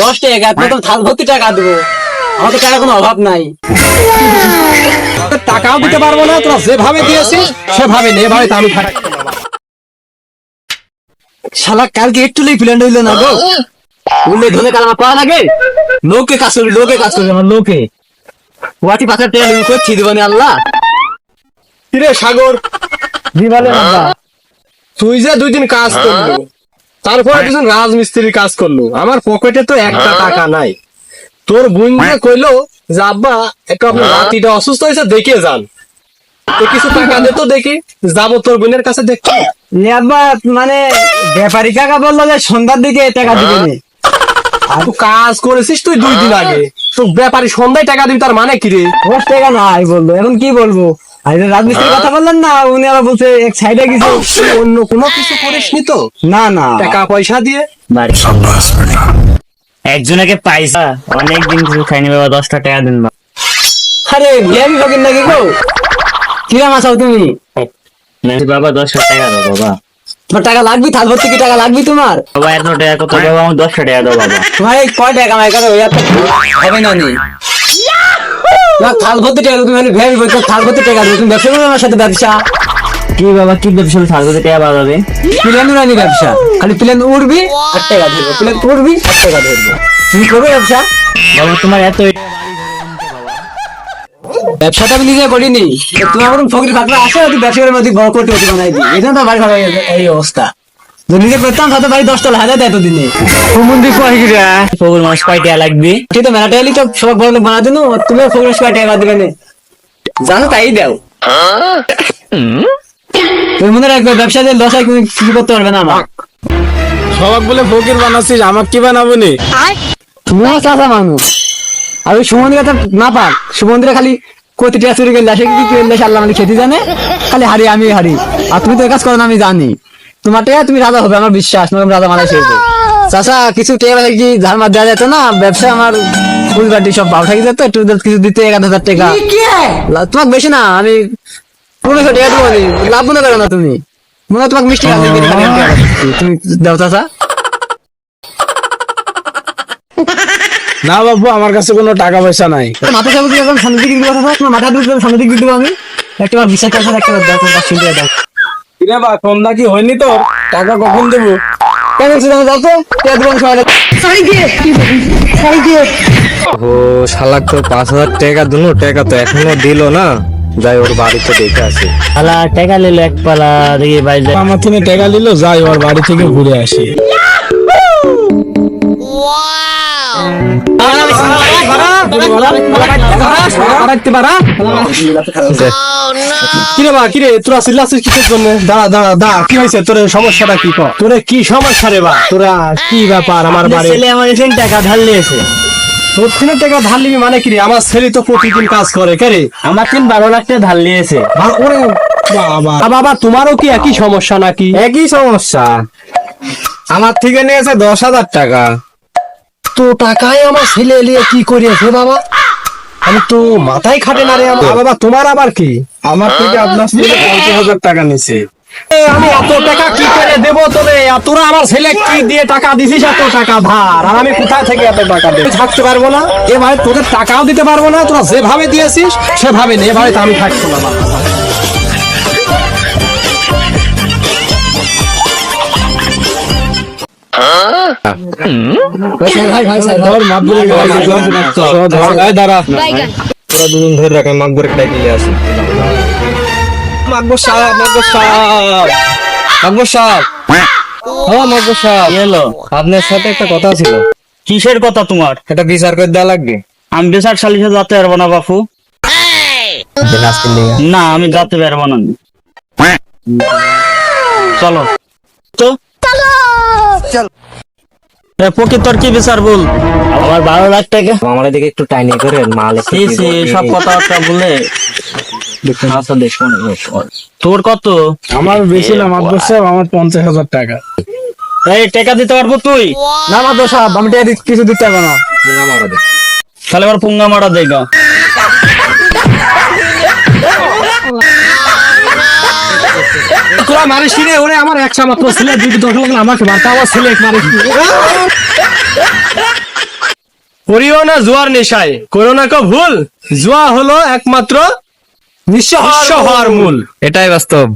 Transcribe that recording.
দশ টাকা আপনি তো থাল ভর্তি টাকা দেবো। আমার তো টাকা কোনো অভাব নাই। টাকাও দিতে পারব না তোরা যেভাবে দিয়েছিস সেভাবে নে ভাই তা আমি শালা কালকে একটু লেই প্ল্যান হইল না গো? উল্লে ধনে কাল আমার পাওয়া লাগে? লোকে কাজ করবি লোকে কাজ করবি আমার লোকে। ওয়াটি করছি দিবানি আল্লাহ। কিরে সাগর? তুই যে দুই দিন কাজ করল। তারপরে দুজন রাজমিস্ত্রির কাজ করল। আমার পকেটে তো একটা টাকা নাই। তোর বোন যে কইলো যে আব্বা একটু আপনার রাতিটা অসুস্থ হয়েছে দেখে যান। তো কিছু টাকা দে তো দেখি। যাব তোর বোনের কাছে দেখতে। আব্বা মানে ব্যাপারী কাকা বলল যে সন্ধ্যার দিকে টাকা দিবে নি। তুই কাজ করেছিস তুই দুই দিন আগে। তো ব্যাপারী সন্ধ্যায় টাকা দিবি তার মানে কি রে? দশ টাকা নাই বলল। এখন কি বলব? আর রাজমিস্ত্রির কথা বললেন না উনি আবার বলছে এক সাইডে কিছু অন্য কোনো কিছু করিসনি তো? না না। টাকা পয়সা দিয়ে। বাড়ি। একজনকে পাইসা অনেক দিন কিছু খাইনি বাবা দশটা টাকা দিন আরে বিয়াবি ফকির নাকি গো? কিরাম আসাও তুমি? না, বাবা দশটা টাকা দাও বাবা। তোমার টাকা লাগবে? থাল ভর্তি কি টাকা লাগবে তোমার? বাবা এত টাকা কত বাবা আমার দশটা টাকা দাও বাবা। তোমার কয় টাকা কামাই করো? এত হবে না। নি থাল ভর্তি টাকা তুমি ভেবে বলছো থাল ভর্তি টাকা তুমি ব্যবসা করবে আমার সাথে ব্যবসা? কি বাবা কি ব্যবসা সার করতে টাকা বাজাবে প্লেন উড়ানি ব্যবসা। খালি প্লেন উড়বি আর টাকা ধরবো। প্লেন উড়বি আর টাকা ধরবো। তুমি করবে ব্যবসা? বাবা তোমার এত ব্যবসাটা আমি নিজে করিনি। তোমার ফকির ফাকরা আসে ব্যবসা করে বড় করতে বানাই দিই এটা তো বাড়ি এই অবস্থা। করতাম তাতে হাজার দেয় এতদিনে। কুমন্দি কয় গিরা ফগুর মাস কয় টাকা লাগবে। তুই তো মেলা টাইলি তো সব বড় লোক বানা দিন তুমি কয় টাকা দিবে না। জানো তাই দাও। তুমি মনে রাখবে ব্যবসা দিয়ে হয় তুমি কিছু করতে পারবে না আমার। সবাক বলে ফকির বানাচ্ছিস আমার কি বানাবো নি? চাষা মানুষ। আর ওই সুমন্দিরা না পাক সুমন্দিরা খালি কতিটা চুরি করলে সে কি করলে সে আল্লাহ মানে খেতে জানে? খালি হারি আমি হারি। আর তুমি তো কাজ করো না আমি জানি। তোমার টেয়া তুমি রাজা হবে আমার বিশ্বাস তোমাকে রাজা মারা শেখবো চাষা কিছু টেয়া কি ধার মার দেওয়া যেত না? ব্যবসা আমার ফুল বাটি সব ভাও থাকি যেত একটু কিছু দিতে এক হাজার টাকা। লা- তোমাকে বেশি না আমি পনেরোশো টাকা দেবো লাভ মনে করো না তুমি। মনে তোমাকে মিষ্টি। তুমি দাও চাষা না বাবু আমার কাছে কোনো টাকা পয়সা নাই। মাথা চাবুক যখন সামনের দিকে কথা তোমার মাথা দুটো সামনের দিকে দিতে আমি। একটা বার বিশ্বাস একটা বার দাও। বা সন্ধ্যা কি হয়নি তো টাকা কখন দেবো? যাও তো? পেঁয়াজ ও শালাক তো পাঁচ হাজার টাকা দিল টাকা তো এখনও দিল না। যাই ওর বাড়িতে দেখে আসি। পালা টাকা নিলো এক পালা দেখি বাড়ি আমার থেকে টাকা দিল যাই ওর বাড়ি থেকে ঘুরে আসি। কিরে কিরে? তোরা চিল্লাছিস কিসের জন্য? দাঁড়া দাঁড়া দাঁড়া কি হয়েছে? তোর সমস্যাটা কি? কর তোরে কি সমস্যা রে বা তোরা কি ব্যাপার আমার বাড়ি? ছেলে আমার এখানে টাকা ধার নিয়েছে। তোর থেকে টাকা ধার নিবি মানে কি রে? আমার ছেলে তো প্রতিদিন কাজ করে কে রে? আমার তিন বারো লাখ টাকা ধার নিয়েছে। ওরে বাবা। বাবা তোমারও কি একই সমস্যা নাকি? একই সমস্যা। আমার থেকে নিয়েছে দশ হাজার টাকা। তো টাকায় আমার ছেলে এলিয়ে কি করিয়েছে বাবা? আমি তো মাথায় খাটে না রে আমার। বাবা তোমার আবার কি? আমার থেকে আপনার ছেলে পঞ্চাশ হাজার টাকা নিছে। আমি এত টাকা কি করে দেব তোরে আর তোরা আমার ছেলে কি দিয়ে টাকা দিছিস এত টাকা? ধার আর আমি কোথায় থেকে এত টাকা দেব? থাকতে পারব না। এভাবে তোদের টাকাও দিতে পারব না। তোরা যেভাবে দিয়েছিস সেভাবে নে। এভাবে তো আমি থাকব না বাবা। ভাই ভাই স্যার ধর মাতবরে ধর এই দাঁড়া তোরা দুজন ধরে রাখ মাকবরে ডাকি নিয়ে আসি মাকবর সাহেব মাকবর সাহেব মাকবর সাহেব হ্যাঁ মাকবর সাহেব কি আপনার সাথে একটা কথা ছিল কিসের কথা তোমার? এটা বিচার করে দেওয়া লাগবে। আমি বেসার সালিশে যেতে পারব না বাপু। না আমি যেতে পারব না। চলো। তো এ, তোর কি বিচার বল আমার বারো লাখ টাকা। আমার দিকে একটু টাইনি করে মাল সি সি সব কথাবার্তা বলে আচ্ছা দেখো তোর কত? আমার বেশি না মাকবর সাহেব আমার পঞ্চাশ হাজার টাকা। এই টাকা দিতে পারব তুই? না আমি টাকা দি- কিছু দিতে পারব না। তাহলে আবার পুঙ্গা মারা দেগা তোরা মারিস রে ওরে আমার একশো মাত্র ছেলে দুটো দশ লোক আমাকে মারতে আমার ছেলে মারিস করিও না জুয়ার নেশায় করো না ভুল জুয়া হলো একমাত্র নিঃস্ব হওয়ার মূল। এটাই বাস্তব।